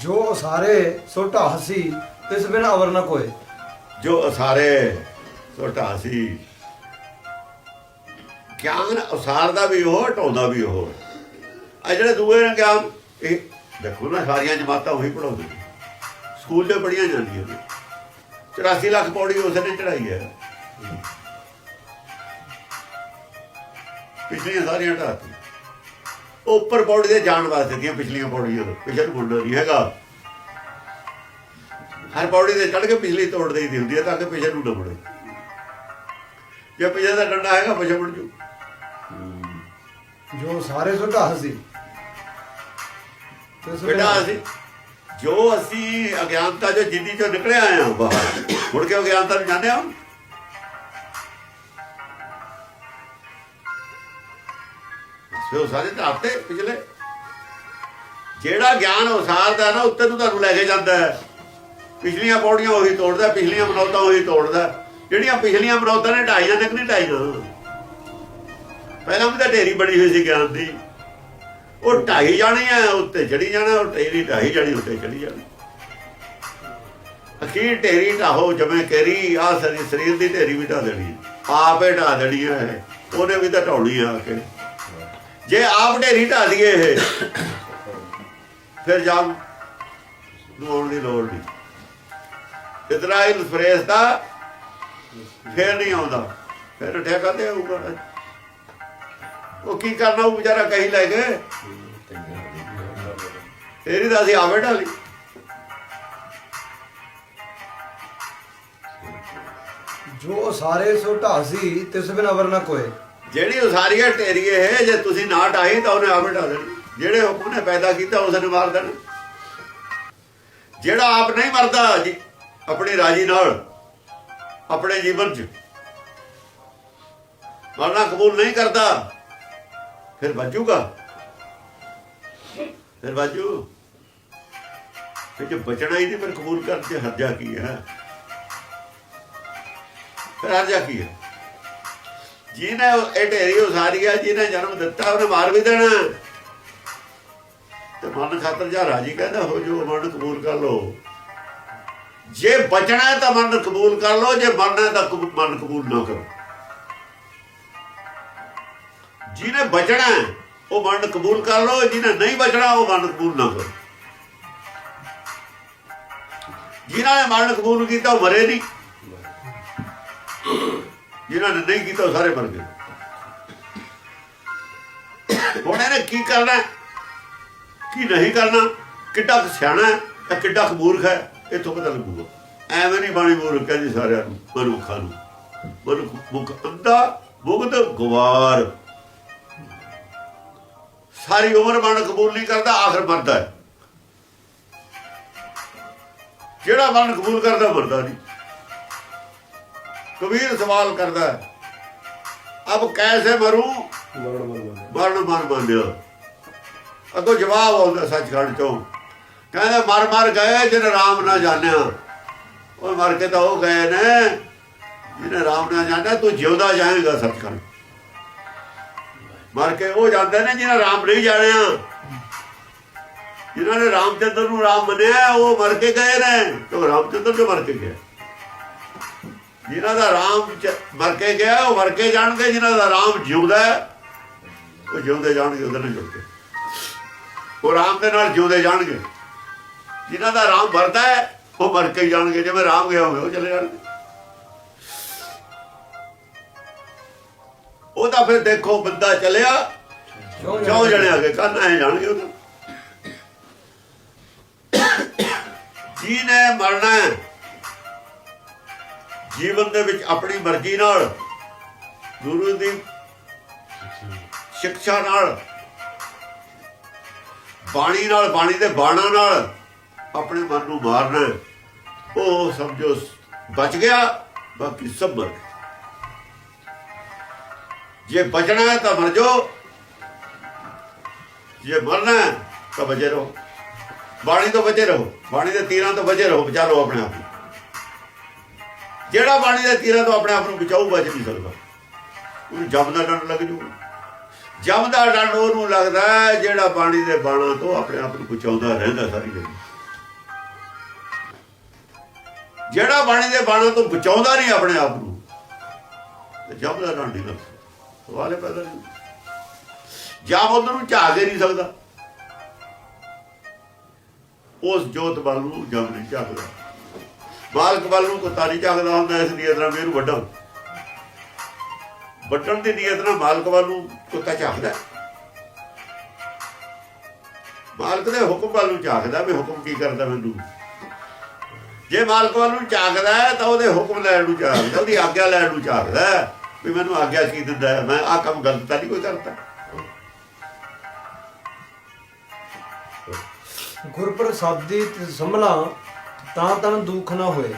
ਜੋ ਉਸਾਰੇ ਸੋ ਢਾਹਸੀ ਤਿਸ ਬਿਨ ਅਵਰ ਨ ਕੋਏ ਜੋ ਅਸਾਰੇ ਸੋ ਢਾਸੀ ਗਿਆਨ ਅਸਾਰਦਾ ਵੀ ਉਹ ਢਾਉਂਦਾ ਵੀ ਉਹ। ਆ ਜਿਹੜੇ ਦੂਏ ਨੇ ਗਿਆਨ ਇਹ ਦੇਖੋ ਨਾ, ਸਾਰੀਆਂ ਜਮਾਤਾਂ ਉਹੀ ਪੜਾਉਂਦੇ ਸਕੂਲ ਤੇ ਪੜੀਆਂ ਜਾਂਦੀਆਂ ਨੇ। 84 ਲੱਖ ਪੌੜੀ ਉਸ ਨੇ ਚੜਾਈ ਹੈ। ਪਿਛਲੀਆਂ ਸਾਰੀਆਂ ਢਾਤੀ ਉੱਪਰ ਪੌੜੀ ਦੇ ਜਾਣ ਵਾਸਤੇ ਦੀਆਂ ਪਿਛਲੀਆਂ ਪੌੜੀਆਂ ਪਿਛਲੇ ਨੂੰ ਮੁੰਡਾ ਨਹੀਂ ਹੈਗਾ। ਹਰ ਪੌੜੀ ਤੇ ਚੜ ਕੇ ਪਿਛਲੀ ਤੋੜ ਦੇਈ ਦੀ ਹੁੰਦੀ ਹੈ ਤਾਂ ਕਿ ਪਿਛੇ ਨੂੰ ਮੁੜੇ। ਜੇ ਪਿਛੇ ਦਾ ਡੰਡਾ ਹੈਗਾ ਪਿਛੇ ਮੁੜ ਜੂ। ਜੋ ਸੋ। ਢਾਹਸੀ ਤਿਸ ਬਿਨ ਬੇਟਾ ਅਸੀਂ ਜੋ ਅਸੀਂ ਅਗਿਆਨਤਾ ਜੋ ਜਿੰਦੀ ਚੋਂ ਨਿਕਲੇ ਆਏ ਹਾਂ ਬਾਹਰ ਮੁੜ ਕੇ ਅਗਿਆਨਤਾ ਨੂੰ ਜਾਣਦੇ ਹਾਂ ਸੋ ਸਾਰੇ ਧਾਤੇ ਪਿਛਲੇ। ਜਿਹੜਾ ਗਿਆਨ ਉਸਾਰਦਾ ਨਾ, ਉੱਤੇ ਨੂੰ ਤੁਹਾਨੂੰ ਲੈ ਕੇ ਜਾਂਦਾ ਪਿਛਲੀਆਂ ਪੌੜੀਆਂ ਉਹੀ ਤੋੜਦਾ, ਪਿਛਲੀਆਂ ਬਨੌਤਾਂ ਉਹੀ ਤੋੜਦਾ। ਜਿਹੜੀਆਂ ਪਿਛਲੀਆਂ ਬਨੌਤਾਂ ਨੇ ਢਾਈਆਂ ਤੱਕ ਨਹੀਂ ਢਾਈਆਂ ਪਹਿਲਾਂ ਵੀ ਤਾਂ ਢੇਰੀ ਬਣੀ ਹੋਈ ਸੀ ਗਿਆਨ ਦੀ। ਉਹ ਢਾਈ ਜਾਣੀ ਆ, ਉੱਤੇ ਚੜੀ ਜਾਣਾ, ਉਹ ਢੇਰੀ ਢਾਈ ਜਾਣੀ, ਉੱਤੇ ਚੜੀ ਜਾਣੀ। ਅਖੀਰ ਢੇਰੀ ਢਾਹੋ ਜਮੇ ਕੇਰੀ ਆ ਸਰੀ ਸਰੀਰ ਦੀ ਢੇਰੀ ਵੀ ਢਾ ਦੇਣੀ ਆਪੇ ਢਾ ਦੇਣੀ ਹੈ, ਉਹਨੇ ਵੀ ਤਾਂ ਢਾਉਣੀ ਆ ਕੇ। ਜੇ ਆਪ ਢੇਰੀ ਢਾ ਦਈਏ ਇਹ, ਫਿਰ ਜਾਮ ਨੂੰ ਦੀ ਲੋੜ ਨਹੀਂ। ਇਜ਼ਰਾਈਲ ਫਰੇਸ ਦਾ ਫਿਰ ਨਹੀਂ ਆਉਂਦਾ। ਫਿਰ ਉੱਠਿਆ ਕਰਦੇ ਆਊਗਾ? ਉਹ ਕੀ ਕਰਨਾ ਉਹ ਵਿਚਾਰਾ ਕਹੀ ਲੈ ਕੇ? ਤੇਰੀ ਤਾਂ ਅਸੀਂ ਆਵੇ ਢਾਲੀ ਜੋ ਸਾਰੇ ਸੋ ਢਾਸੀ ਤਿਸ ਬਿਨ ਅਵਰ ਨ ਕੋਏ। ਜਿਹੜੀ ਉਸਾਰੀਆ ਢੇਰੀਏ ਹੈ ਜੇ ਤੁਸੀਂ ਨਾ ਢਾਈ ਤਾਂ ਉਹਨੇ ਆਪ ਢਾ ਦੇਣੀ। ਜਿਹੜੇ ਹੁਕਮ ਨੇ ਪੈਦਾ ਕੀਤਾ ਉਸ ਨੇ ਮਾਰ ਦੇਣਾ। ਜਿਹੜਾ ਆਪ ਨਹੀਂ ਮਰਦਾ, ਜੀ, ਆਪਣੀ ਰਾਜੀ ਨਾਲ, ਆਪਣੇ ਜੀਵਨ 'ਚ। ਮਰਨਾ ਕਬੂਲ ਨਹੀਂ ਕਰਦਾ, ਫਿਰ ਬਚੂਗਾ ਫਿਰ ਬਚੂ ਫਿਰ ਜੇ ਬਚਣਾ ਹੀ ਨਹੀਂ, ਫਿਰ ਕਬੂਲ ਕਰਨ ਤੇ ਹਰਜਾ ਕੀ ਹੈ? ਫਿਰ ਹਰਜਾ ਕੀ ਹੈ? ਜਿਹਨੇ ਇਹ ਢੇਰੀ ਉਸਾਰੀ ਆ, ਜਿਹਨੇ ਜਨਮ ਦਿੱਤਾ, ਉਹਨੇ ਮਾਰ ਵੀ ਦੇਣਾ। ਤੇ ਮਨ ਖਾਤਰ ਜਾ ਰਾਜੀ ਕਹਿੰਦਾ, ਹੋ ਜੋ ਮਨ ਕਬੂਲ ਕਰ ਲੋ ਜੇ ਬਚਣਾ ਤਾਂ ਮਨ ਕਬੂਲ ਕਰ ਲੋ ਜੇ ਮਰਨਾ ਤਾਂ ਮਨ ਕਬੂਲ ਨਾ ਕਰੋ। ਜਿਹਨੇ ਬਚਣਾ ਉਹ ਮਨ ਕਬੂਲ ਕਰ ਲੋ ਜਿਹਨੇ ਨਹੀਂ ਬਚਣਾ, ਉਹ ਮਨ ਕਬੂਲ ਨਾ ਕਰੋ। ਜਿਨ੍ਹਾਂ ਨੇ ਮਨ ਕਬੂਲ ਕੀਤਾ, ਉਹ ਮਰੇ ਨਹੀਂ। ਜਿਨ੍ਹਾਂ ਨੇ ਨਹੀਂ ਕੀਤਾ ਉਹ ਸਾਰੇ ਮਰ ਗਏ। ਹੁਣ ਇਹਨੇ ਕੀ ਕਰਨਾ? ਕੀ ਨਹੀਂ ਕਰਨਾ? ਕਿੱਡਾ ਸਿਆਣਾ ਹੈ ਤੇ ਕਿੱਡਾ ਕੁ ਮੂਰਖ ਹੈ, ਇੱਥੋਂ ਪਤਾ ਲੱਗੂਗਾ। ਐਵੇਂ ਨਹੀਂ ਬਾਣੀ ਮੂਰਖ ਹੈ ਜੀ ਸਾਰਿਆਂ ਨੂੰ, ਮਨੁੱਖਾਂ ਨੂੰ। ਮਨੁੱਖ ਮੁਖ ਅੰਦਾ ਮੁਗਧ, ਗਵਾਰ। ਸਾਰੀ ਉਮਰ ਮਨ ਕਬੂਲ ਨਹੀਂ ਕਰਦਾ, ਆਖਰ ਮਰਦਾ ਹੈ। ਜਿਹੜਾ ਮਨ ਕਬੂਲ ਕਰਦਾ ਮਰਦਾ ਨਹੀਂ। ਕਬੀਰ ਸਵਾਲ ਕਰਦਾ ਹੈ। ਅਬ ਕੈਸੇ ਮਰੂ? ਮਰਨ ਮਰ ਮੰਨਿਆ ਅੱਗੋਂ ਜਵਾਬ ਆਉਂਦਾ ਸੱਚਖੰਡ ਚੋਂ। ਕਹਿੰਦੇ ਮਰ ਮਰ ਗਏ ਜਿਨ ਰਾਮ ਨਾ ਜਾਣਿਆ। ਉਹ ਮਰ ਕੇ ਤਾਂ ਉਹ ਗਏ ਨੇ ਜਿਹਨੇ ਰਾਮ ਨਾ ਜਾਣਿਆ। ਤੂੰ ਜਿਉਂਦਾ ਜਾਏਗਾ ਸੱਚਖੰਡ। ਮਰ ਕੇ ਉਹ ਜਾਂਦੇ ਨੇ ਜਿਹਨੇ ਰਾਮ ਨਹੀਂ ਜਾਣਿਆ। ਜਿਨ੍ਹਾਂ ਨੇ ਰਾਮਚੰਦਰ ਨੂੰ ਰਾਮ ਮੰਨਿਆ ਉਹ ਮਰ ਕੇ ਗਏ ਨੇ। ਤੇ ਰਾਮਚੰਦਰ ਜੋ ਮਰ ਕੇ ਗਿਆ। ਜਿਨ੍ਹਾਂ ਦਾ ਰਾਮ ਚ- ਮਰ ਕੇ ਗਿਆ, ਉਹ ਮਰ ਕੇ ਜਾਣਗੇ, ਜਿਨ੍ਹਾਂ ਦਾ ਰਾਮ ਜਿਉਂਦਾ ਉਹ ਜਿਉਂਦੇ ਜਾਣਗੇ, ਉਹਦੇ ਨਾਲ ਜੁੜ ਕੇ। ਉਹ ਰਾਮ ਦੇ ਨਾਲ ਜਿਉਂਦੇ ਜਾਣਗੇ। ਜਿਨ੍ਹਾਂ ਦਾ ਰਾਮ ਵਰਦਾ ਹੈ, ਉਹ ਮਰ ਕੇ ਜਾਣਗੇ, ਜਿਵੇਂ ਰਾਮ ਗਿਆ ਹੋਵੇ, ਉਹ ਚਲੇ ਜਾਣਗੇ। ਉਹ ਤਾਂ ਫਿਰ ਦੇਖੋ, ਬੰਦਾ ਚਲਿਆ ਕਿਉਂ ਜਣੇ ਆ ਕੇ ਕੰਨ ਐ ਜਾਣਗੇ ਉਹ ਤਾਂ ਜਿਹਨੇ ਮਰਨਾ ਹੈ ਜੀਵਨ ਦੇ ਵਿੱਚ ਆਪਣੀ ਮਰਜ਼ੀ ਨਾਲ, ਗੁਰੂ ਦੀ ਸਿੱਖਿਆ ਨਾਲ, ਬਾਣੀ ਨਾਲ, ਬਾਣੀ ਦੇ ਬਾਣਾ ਨਾਲ ਆਪਣੇ ਮਨ ਨੂੰ ਮਾਰਨਾ, ਉਹ ਸਮਝੋ, ਬਚ ਗਿਆ, ਬਾਕੀ ਸਭ ਮਰ ਗਏ ਜੇ ਬਚਣਾ ਹੈ ਤਾਂ ਮਰ ਜਾਓ, ਜੇ ਮਰਨਾ ਹੈ ਤਾਂ ਬਚੇ ਰਹੋ। ਬਾਣੀ ਤੋਂ ਬਚੇ ਰਹੋ, ਬਾਣੀ ਦੇ ਤੀਰਾਂ ਤੋਂ ਬਚੇ ਰਹੋ, ਬਚਾ ਲਓ ਆਪਣੇ ਆਪ ਨੂੰ। ਜਿਹੜਾ ਬਾਣੀ ਦੇ ਤੀਰਾਂ ਤੋਂ ਆਪਣੇ ਆਪ ਨੂੰ ਬਚਾਊ ਬਚ ਨਹੀਂ ਸਕਦਾ ਉਹਨੂੰ ਜਮ ਦਾ ਡੰਡ ਲੱਗ ਜੂ ਜਮ ਦਾ ਡੰਡ ਉਹਨੂੰ ਲੱਗਦਾ ਜਿਹੜਾ ਬਾਣੀ ਦੇ ਬਾਣਾ ਤੋਂ ਆਪਣੇ ਆਪ ਨੂੰ ਬਚਾਉਂਦਾ ਰਹਿੰਦਾ ਸਾਰੀ ਜ਼ਿੰਦਗੀ ਜਿਹੜਾ ਬਾਣੀ ਦੇ ਬਾਣਾ ਤੋਂ ਬਚਾਉਂਦਾ ਨਹੀਂ ਆਪਣੇ ਆਪ ਨੂੰ, ਤੇ ਜਮ ਦਾ ਡਾਂਡੀ ਲੱਗ ਸਵਾਲੇ ਪੈਦਾ ਨਹੀਂ। ਜਮ ਉਧਰ ਨੂੰ ਝਾਕ ਹੀ ਨਹੀਂ ਸਕਦਾ। ਉਸ ਜੋਤ ਵੱਲ ਨੂੰ ਜਮ ਨਹੀਂ ਝਾਕਦਾ। ਮਾਲਕ ਵੱਲ ਨੂੰ ਕੁੱਤਾ ਨਹੀਂ ਝਾਕਦਾ ਹੁੰਦਾ, ਇਸ ਨੀਅਤ ਨਾਲ ਇਹਨੂੰ ਵੱਢਾਂ ਵੱਢਣ ਦੀ ਨੀਅਤ ਨਾਲ ਮਾਲਕ ਵੱਲ ਨੂੰ ਕੁੱਤਾ ਝਾਕਦਾ ਮਾਲਕ ਦੇ ਹੁਕਮ ਵੱਲ ਨੂੰ ਝਾਕਦਾ ਵੀ ਹੁਕਮ ਕੀ ਕਰਦਾ ਮੈਨੂੰ? ਜੇ ਮਾਲਕ ਵੱਲ ਨੂੰ ਝਾਕਦਾ ਤਾਂ ਉਹਦੇ ਹੁਕਮ ਲੈਣ ਨੂੰ ਝਾਕਦਾ ਉਹਦੀ ਆਗਿਆ ਲੈਣ ਨੂੰ ਝਾਕਦਾ ਵੀ ਮੈਨੂੰ ਆਗਿਆ ਕੀ ਦਿੰਦਾ ਮੈਂ ਆਹ ਕੰਮ ਗਲਤ ਤਾਂ ਨਹੀਂ ਕੋਈ ਕਰਦਾ। ਗੁਰ ਪ੍ਰਸਾਦੀ ਸੰਭਲਾ ਤਾਂ ਤਨ ਦੁੱਖ ਨਾ ਹੋਏ।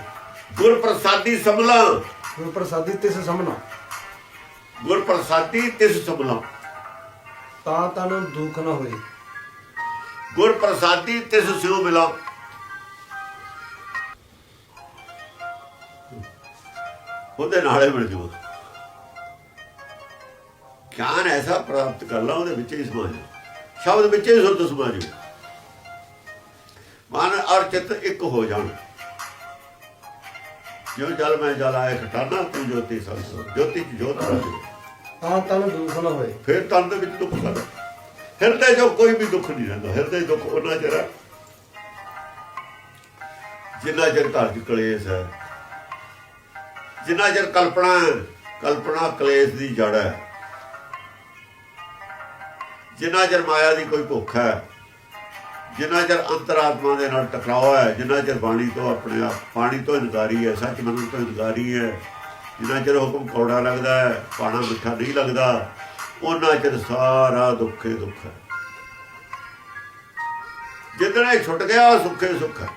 ਗੁਰ ਪ੍ਰਸਾਦੀ ਸਬਲਾ ਗੁਰ ਪ੍ਰਸਾਦੀ ਤਿਸ ਸੰਭਲਾ। ਗੁਰ ਪ੍ਰਸਾਦੀ ਤਿਸ ਸਬਲਾ ਤਾਂ ਤਨ ਦੁੱਖ ਨਾ ਹੋਏ। ਗੁਰ ਪ੍ਰਸਾਦੀ ਤਿਸ ਸਿਉ ਮਿਲਾ। ਉਹਦੇ ਨਾਲੇ ਮਿਲ ਜੂ। ਗਿਆਨ ਐਸਾ ਪ੍ਰਾਪਤ ਕਰ ਲਾ ਉਹਦੇ ਵਿੱਚ ਹੀ ਸਮਾ ਜਾ। ਸ਼ਬਦ ਵਿੱਚ ਹੀ ਸੁਰਤ ਸਮਾ ਜੂ। ਮਨ ਔਰ ਚਿੱਤ ਇੱਕ ਹੋ ਜਾਣ। ਜੋ ਜਲ ਮੈਂ ਜਲ ਆਏ ਖਟਾਨਾ ਤੂੰ ਜੋਤੀ ਸੰਸ ਜੋਤੀ ਚ ਜੋਤ ਤਾਂ ਤਨ ਦੁੱਖ ਨਾ ਹੋਏ। ਫਿਰ ਤਨ ਦੇ ਵਿੱਚ ਦੁੱਖ ਕਰ ਹਿਰਦੇ 'ਚੋਂ ਕੋਈ ਵੀ ਦੁੱਖ ਨਹੀਂ ਰਹਿੰਦਾ। ਹਿਰਦੇ 'ਚ ਦੁੱਖ ਉਹਨਾਂ ਚਿਰ ਜਿੰਨਾ ਚਿਰ ਘਰ 'ਚ ਕਲੇਸ਼ ਹੈ ਜਿੰਨਾ ਚਿਰ ਕਲਪਨਾ ਹੈ, ਕਲਪਨਾ ਕਲੇਸ਼ ਦੀ ਜੜ ਹੈ। ਜਿੰਨਾ ਚਿਰ ਮਾਇਆ ਦੀ ਕੋਈ ਭੁੱਖ ਹੈ ਜਿੰਨਾ ਚਿਰ ਅੰਤਰਾਤਮਾ ਦੇ ਨਾਲ ਟਕਰਾਓ ਹੈ ਜਿੰਨਾ ਚਿਰ ਬਾਣੀ ਤੋਂ ਆਪਣੇ ਆਪ ਪਾਣੀ ਤੋਂ ਇਨਕਾਰੀ ਹੈ, ਸੱਚ ਮੰਨਣ ਤੋਂ ਇਨਕਾਰੀ ਹੈ, ਜਿੰਨਾ ਚਿਰ ਹੁਕਮ ਕੌੜਾ ਲੱਗਦਾ ਹੈ, ਪਾਣਾ ਮਿੱਠਾ ਨਹੀਂ ਲੱਗਦਾ, ਉਹਨਾਂ ਚਿਰ ਸਾਰਾ ਦੁੱਖੇ ਦੁੱਖ ਹੈ। ਜਿੱਦਣ ਇਹ ਛੁੱਟ ਗਿਆ ਉਹ ਸੁੱਖੇ ਸੁੱਖ ਹੈ।